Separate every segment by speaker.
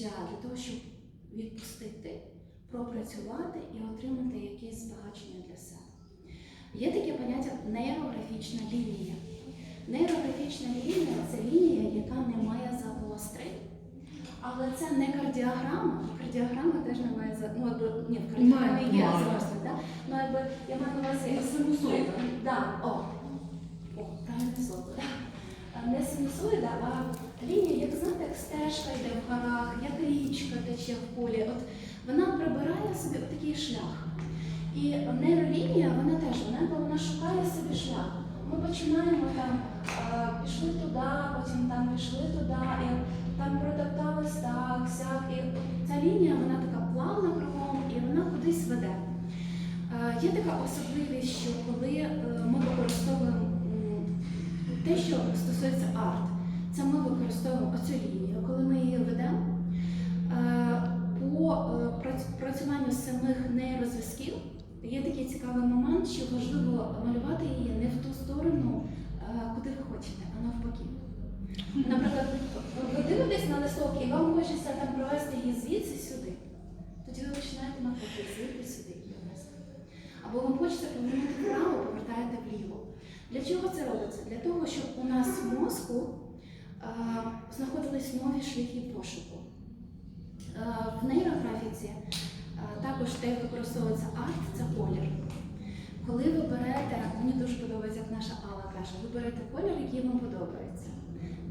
Speaker 1: почуття для того, щоб відпустити, пропрацювати і отримати якесь збагачення для себе. Є таке поняття нейрографічна лінія. Нейрографічна лінія це лінія, яка не має загострень. Але це не кардіограма. Кардіограма теж не має ну, якби, ні, в кардіограмі є загострень, так? Ну, якби я маю на увазі
Speaker 2: Синусоїда.
Speaker 1: Да, о, о, правильне слово. Не синусоїда, а лінія, як знаєте, як стежка йде в горах, як річка тече в полі. От вона прибирає собі такий шлях. І нейролінія, вона теж вона, вона шукає собі шлях. Ми починаємо там, пішли туди, потім там пішли туди, і там протоптались так, сяк. І ця лінія, вона така плавна кругом, і вона кудись веде. Є така особливість, що коли е, ми використовуємо те, що стосується арт, це ми використовуємо оцю лінію, коли ми її ведемо. е, По е, працюванню самих нейрозв'язків є такий цікавий момент, що важливо малювати її не в ту сторону, е, куди ви хочете, а навпаки. Наприклад, ви дивитесь на листок і вам хочеться там провести її звідси сюди. Тоді ви починаєте навпаки звідти сюди її провести. Або вам хочеться повернути вправо, повертаєте вліво. Для чого це робиться? Для того, щоб у нас в мозку знаходились нові шляхи пошуку. В нейрографіці також те, використовується арт, це колір. Коли ви берете, мені дуже подобається, як наша Алла каже, ви берете колір, який вам подобається,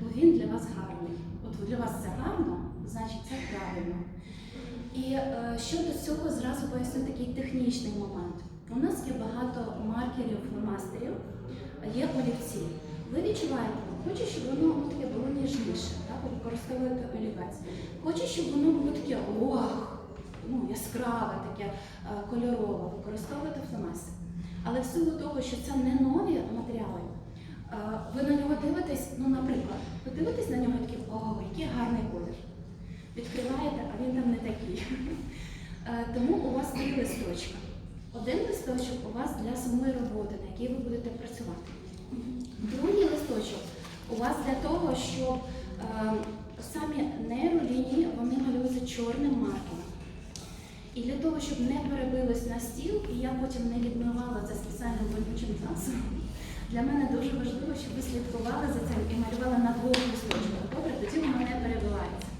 Speaker 1: бо він для вас гарний. От для вас це гарно, значить це правильно. І е, щодо цього зразу поясню такий технічний момент. У нас є багато маркерів, фломастерів, є олівці. Ви відчуваєте, хочу, щоб воно таке було ніжніше, так? ви використовуєте олівець. Хочу, щоб воно було таке ох, ну, яскраве, таке е, кольорове, використовуєте фломастер. Але в силу того, що це не нові матеріали, е, ви на нього дивитесь, ну, наприклад, ви дивитесь на нього і такі, о, який гарний колір. Відкриваєте, а він там не такий. Е, Тому у вас три листочка. Один листочок у вас для самої роботи, на якій ви будете працювати. Другий листочок у вас для того, щоб е, самі нейролінії вони малюються чорним маркером. І для того, щоб не перебилось на стіл, і я потім не відмивала це спеціальним вонючим засобом, для мене дуже важливо, щоб ви слідкували за цим і малювали на двох листочках. Добре, тоді воно не перебивається.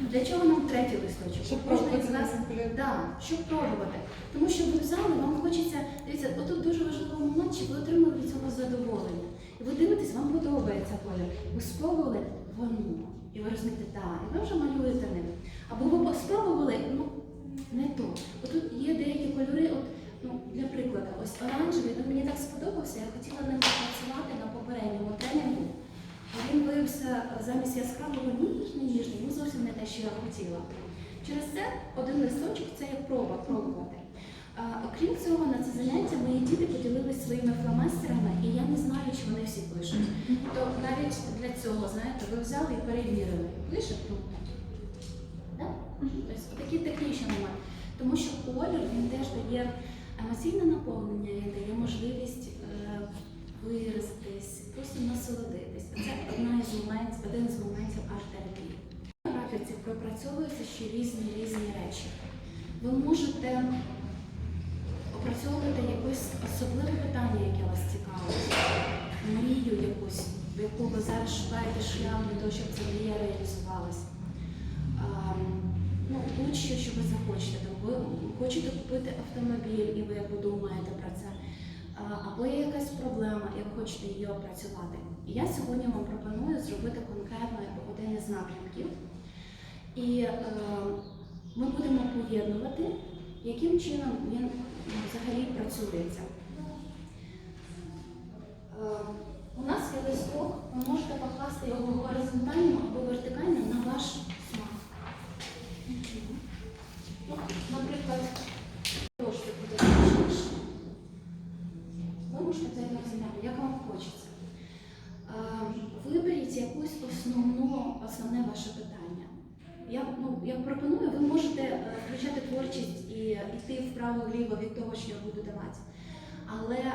Speaker 1: Для чого нам третій листочок?
Speaker 2: Щоб
Speaker 1: Кожен із нас. Да, щоб пробувати. Тому що ви взяли, вам хочеться, дивіться, отут дуже важливий момент, щоб ви отримали від цього задоволення. І ви дивитесь, вам подобається колір. Ви спробували воно. І ви розумієте, так, і ви вже малюєте ним. Або ви спробували, ну, не то. Отут є деякі кольори, от, ну, для прикладу, ось оранжевий, він мені так сподобався, я хотіла ним працювати на попередньому тренінгу. Він виявився замість яскравого ніжний, ніжний, ну зовсім не те, що я хотіла. Через це один листочок це як проба, пробувати. Окрім цього, на це заняття мої діти поділилися своїми фломастерами, і я не знаю, чи вони всі пишуть. То навіть для цього, знаєте, ви взяли і перевірили. Пише круто. Да? Тобто такий технічний момент. Тому що колір він теж дає емоційне наповнення, він дає можливість е, виразитись, просто насолодитись. Це одна із моментів, один з моментів арт-терапії. На графіці пропрацьовуються ще різні різні речі. Ви можете опрацьовувати якесь особливе питання, яке вас цікавить, мрію якусь, в яку ви зараз шукаєте шлях для того, щоб ця мрія реалізувалась. Ам, Ну, будь-що, що ви захочете. Ви хочете купити автомобіль, і ви думаєте про це. Або є якась проблема, і ви хочете її опрацювати. І я сьогодні вам пропоную зробити конкретно один із напрямків. І е, ми будемо поєднувати, яким чином він ну, взагалі працюється. Е, у нас є листок, ви можете покласти його горизонтально або вертикально на ваш смак. Ну, наприклад, трошки буде точніше. Ви можете це розглянути, як вам хочеться. Е, Виберіть якусь основну, основне ваше питання. Я, ну, пропоную, ви можете е, включати творчість і йти вправо-вліво від того, що я буду давати. Але е,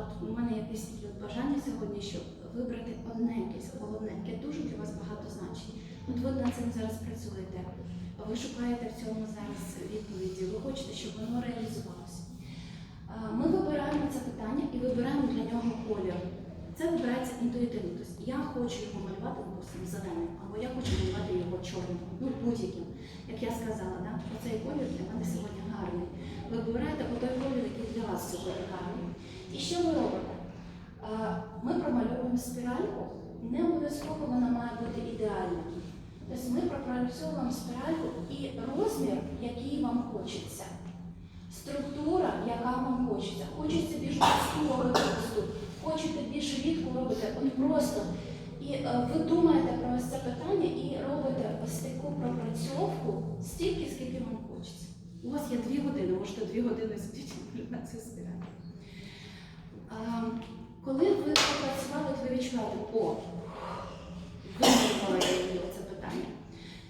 Speaker 1: от у мене якесь бажання сьогодні, щоб вибрати одне якесь головне, яке дуже для вас багато значить. От ви над цим зараз працюєте, ви шукаєте в цьому зараз відповіді, ви хочете, щоб воно реалізувалося. Е, Ми вибираємо це питання і вибираємо для нього колір. Це вибирається інтуїтивно. Хочу його малювати, допустимо, зеленим, або я хочу малювати його чорним, ну будь-яким. Як я сказала, да? оцей колір для мене сьогодні гарний. Ви вибираєте той колір, який для вас сьогодні гарний. І що ви робите? Ми промальовуємо спіральку, не обов'язково вона має бути ідеальна. Тобто ми пропрацьовуємо спіральку і розмір, який вам хочеться. Структура, яка вам хочеться. Хочеться більш густу робити хочете більш рідку робите, от просто. І е, ви думаєте про ось це питання і робите ось таку пропрацьовку стільки, скільки вам хочеться. У вас є дві години, можете дві години сидіти на це спіралі. Коли ви попрацювали, ви відчуваєте, о, виникла це питання.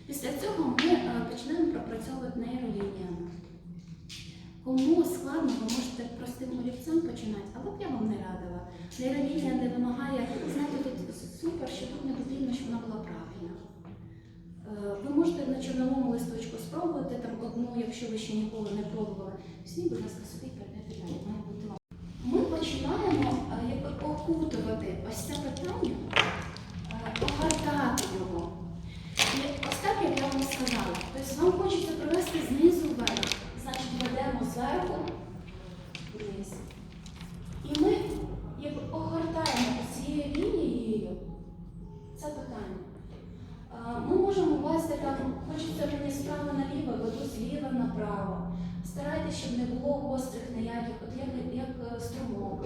Speaker 1: Після цього ми е, почнемо пропрацьовувати нейролініями. Кому складно, ви можете простим олівцем починати, але б я вам не радила. Нейролінія не вимагає, знаєте, тут супер, що тут не потрібно, щоб вона була правильна. Е, Ви можете чорновому листочку спробувати там одну, якщо ви ще ніколи не пробували. Візьміть, будь ласка, собі передайте далі. Має бути вам. Ми починаємо е, якби окутувати ось це питання, е, огортати його. І ось так, як я вам сказала, тобто вам хочеться провести знизу вверх. Значить, ведемо зверху вниз. І ми якби огортаємо цією лінією це питання. А, Ми можемо ввести там, хочеться мені справа наліво, веду зліва направо. Старайтеся, щоб не було гострих ніяких, от як, як е, струмок,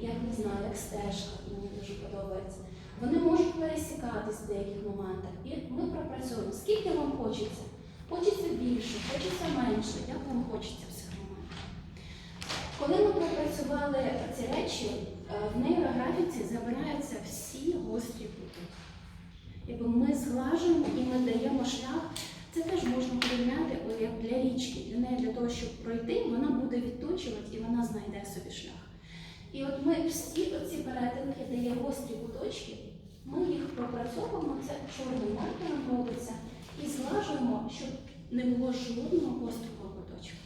Speaker 1: як не знаю, як стежка, мені дуже подобається. Вони можуть пересікатись в деяких моментах. І ми пропрацюємо, скільки вам хочеться. Хочеться більше, хочеться менше, як вам хочеться в цих моментах. Коли ми пропрацювали ці речі, е, в нейрографіці забираються всі гострі кути. Якби ми зглажуємо і ми даємо шлях, це теж можна порівняти як для річки. Для неї для того, щоб пройти, вона буде відточувати і вона знайде собі шлях. І от ми всі оці перетинки, де є гострі куточки, ми їх пропрацьовуємо, це чорним маркером робиться, і зглажуємо, щоб не було жодного гострого куточка.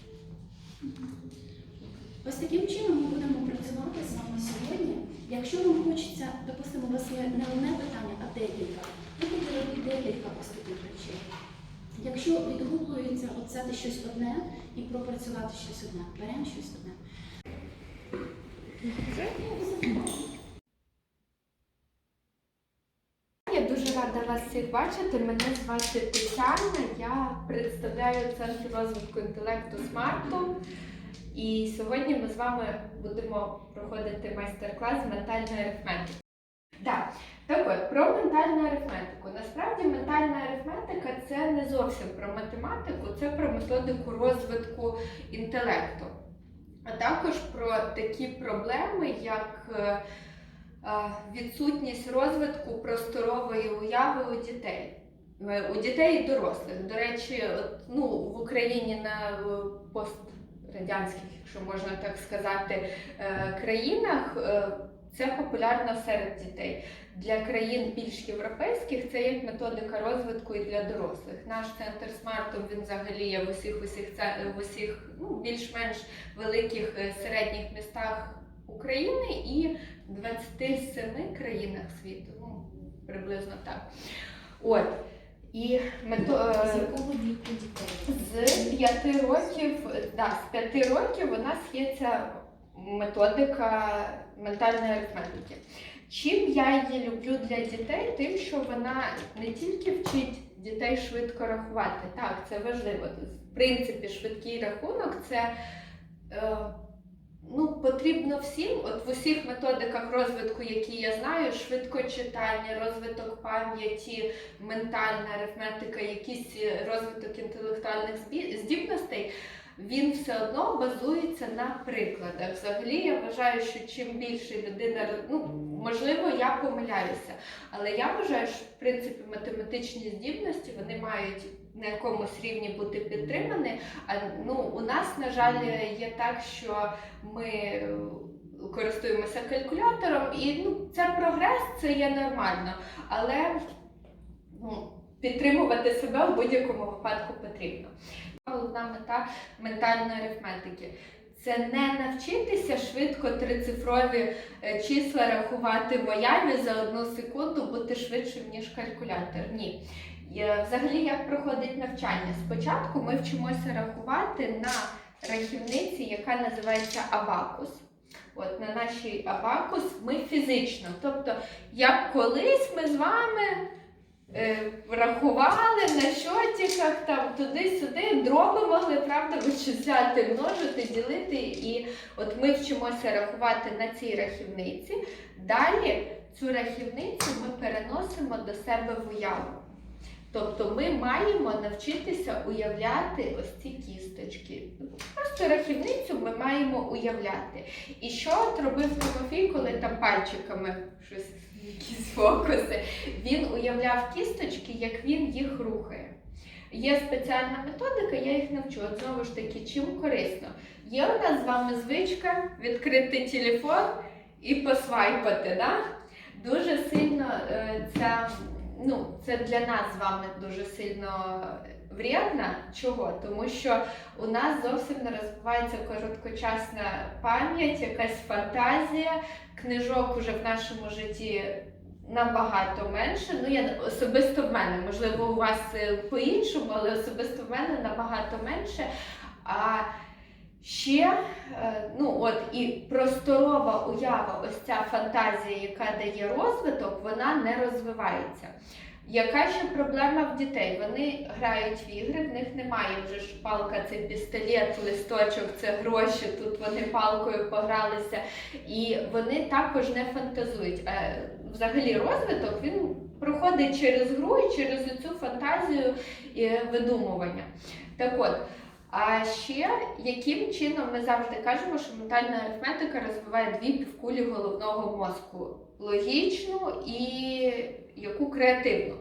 Speaker 1: Ось таким чином ми будемо працювати з вами сьогодні. Якщо вам хочеться, допустимо, у вас є не одне питання, а декілька, ви будете робити декілька таких речей. Якщо відгукується взяти щось одне і пропрацювати щось одне, беремо щось одне.
Speaker 2: Я дуже рада вас всіх бачити. Мене звати Тетяна. Я представляю центр розвитку інтелекту Смарту. І сьогодні ми з вами будемо проходити майстер-клас з ментальної арифметики. Так, так от, про ментальну арифметику. Насправді ментальна арифметика це не зовсім про математику, це про методику розвитку інтелекту. А також про такі проблеми, як е, е, відсутність розвитку просторової уяви у дітей. Е, У дітей і дорослих. До речі, ну, в Україні на пострадянських, якщо можна так сказати, країнах це популярно серед дітей. Для країн більш європейських це як методика розвитку і для дорослих. Наш центр смарту він взагалі є в усіх усіх в усіх ну, більш-менш великих е, середніх містах України і 27 країнах світу. Ну, приблизно так. От. І мето...
Speaker 1: З
Speaker 2: е,
Speaker 1: якого віку дітей?
Speaker 2: з п'яти років, да, з п'яти років у нас є ця методика ментальної арифметики. Чим я її люблю для дітей, тим, що вона не тільки вчить дітей швидко рахувати, так, це важливо. В принципі, швидкий рахунок це е, ну, потрібно всім. От в усіх методиках розвитку, які я знаю, швидкочитання, розвиток пам'яті, ментальна арифметика, якийсь розвиток інтелектуальних здібностей, він все одно базується на прикладах. Взагалі, я вважаю, що чим більше людина ну, Можливо, я помиляюся, але я вважаю, що в принципі математичні здібності вони мають на якомусь рівні бути підтримані. А ну у нас, на жаль, є так, що ми користуємося калькулятором, і ну це прогрес, це є нормально, але ну, підтримувати себе в будь-якому випадку потрібно. Головна мета ментальної арифметики. Це не навчитися швидко трицифрові е, числа рахувати в уяві за одну секунду, бути швидшим, ніж калькулятор. Ні. Взагалі, як проходить навчання? Спочатку ми вчимося рахувати на рахівниці, яка називається абакус. От на нашій абакус ми фізично. Тобто, як колись ми з вами е, рахували на щотіках, там туди-сюди, дроби могли правда вичисляти, множити, ділити. І от ми вчимося рахувати на цій рахівниці. Далі цю рахівницю ми переносимо до себе в уяву. Тобто ми маємо навчитися уявляти ось ці кісточки. Просто рахівницю ми маємо уявляти. І що от робив Тимофій, коли там пальчиками щось, якісь фокуси, він уявляв кісточки, як він їх рухає. Є спеціальна методика, я їх навчу. От знову ж таки, чим корисно. Є у нас з вами звичка відкрити телефон і посвайпати. Да? Дуже сильно е, ця, ну, це для нас з вами дуже сильно вредно. Чого? Тому що у нас зовсім не розвивається короткочасна пам'ять, якась фантазія, книжок уже в нашому житті набагато менше. Ну, я особисто в мене, можливо, у вас е, по-іншому, але особисто в мене набагато менше. А ще, е, ну от і просторова уява, ось ця фантазія, яка дає розвиток, вона не розвивається. Яка ще проблема в дітей? Вони грають в ігри, в них немає вже ж палка, це пістолет, листочок, це гроші. Тут вони палкою погралися, і вони також не фантазують. Е, Взагалі розвиток він проходить через гру і через цю фантазію і видумування. Так от, а ще яким чином ми завжди кажемо, що ментальна арифметика розвиває дві півкулі головного мозку логічну і яку креативну.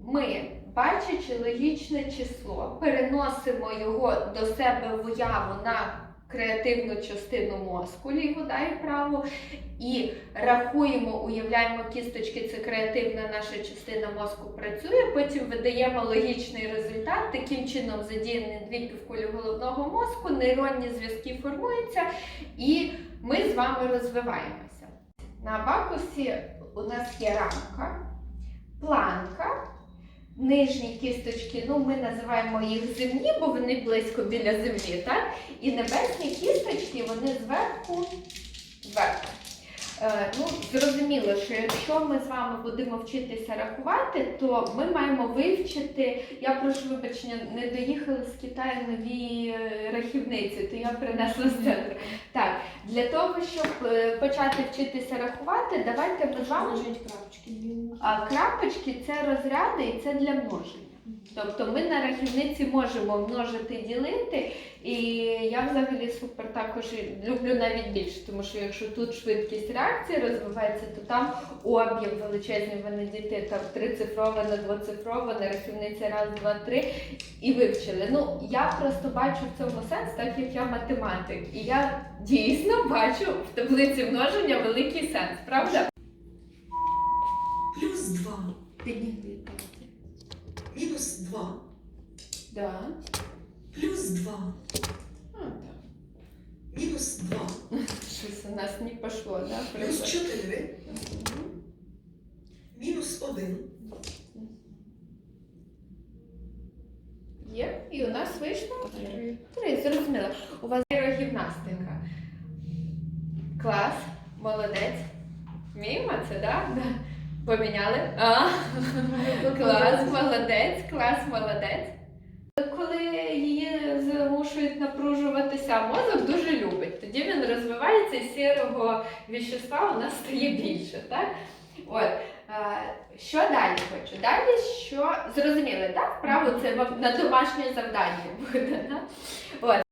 Speaker 2: Ми, бачачи логічне число, переносимо його до себе в уяву на креативну частину мозку, ліву да, і праву, і рахуємо, уявляємо кісточки, це креативна наша частина мозку працює, потім видаємо логічний результат. Таким чином задіяні дві півкулі головного мозку, нейронні зв'язки формуються, і ми з вами розвиваємося. На абакусі у нас є рамка, планка. Нижні кісточки, ну ми називаємо їх земні, бо вони близько біля землі, так? І небесні кісточки, вони зверху, зверху. Е, ну, зрозуміло, що якщо ми з вами будемо вчитися рахувати, то ми маємо вивчити. Я прошу вибачення, не доїхали з Китаю нові е, рахівниці, то я принесла з центру. Так, для того, щоб е, почати вчитися рахувати, давайте ми з вами.
Speaker 1: Крапочки.
Speaker 2: А крапочки це розряди і це для множення. Тобто ми на рахівниці можемо множити, ділити, і я взагалі супер також люблю навіть більше, тому що якщо тут швидкість реакції розвивається, то там об'єм величезний, вони діти там трицифрове на двоцифрове, на рахівниці раз, два, три і вивчили. Ну я просто бачу в цьому сенс, так як я математик, і я дійсно бачу в таблиці множення великий сенс, правда?
Speaker 3: Плюс 2.
Speaker 2: Піднігли
Speaker 3: Мінус 2.
Speaker 2: Да.
Speaker 3: Плюс 2.
Speaker 2: А, так.
Speaker 3: Мінус 2.
Speaker 2: Щось у нас не пошло, да?
Speaker 3: Плюс
Speaker 2: Приклад.
Speaker 3: 4.
Speaker 2: Мгм.
Speaker 3: Мінус 1.
Speaker 2: Є. І у нас вийшло
Speaker 1: Три.
Speaker 2: три. Зрозуміло. У вас аерогімнастика. Клас, молодець. Вміємо це, так? Да? Поміняли? А, клас, молодець, клас, молодець. Коли її змушують напружуватися, мозок дуже любить. Тоді він розвивається і сірого віщества у нас стає більше. Так? От. Що далі хочу? Далі що зрозуміли, так? Вправо це на домашнє завдання буде. От.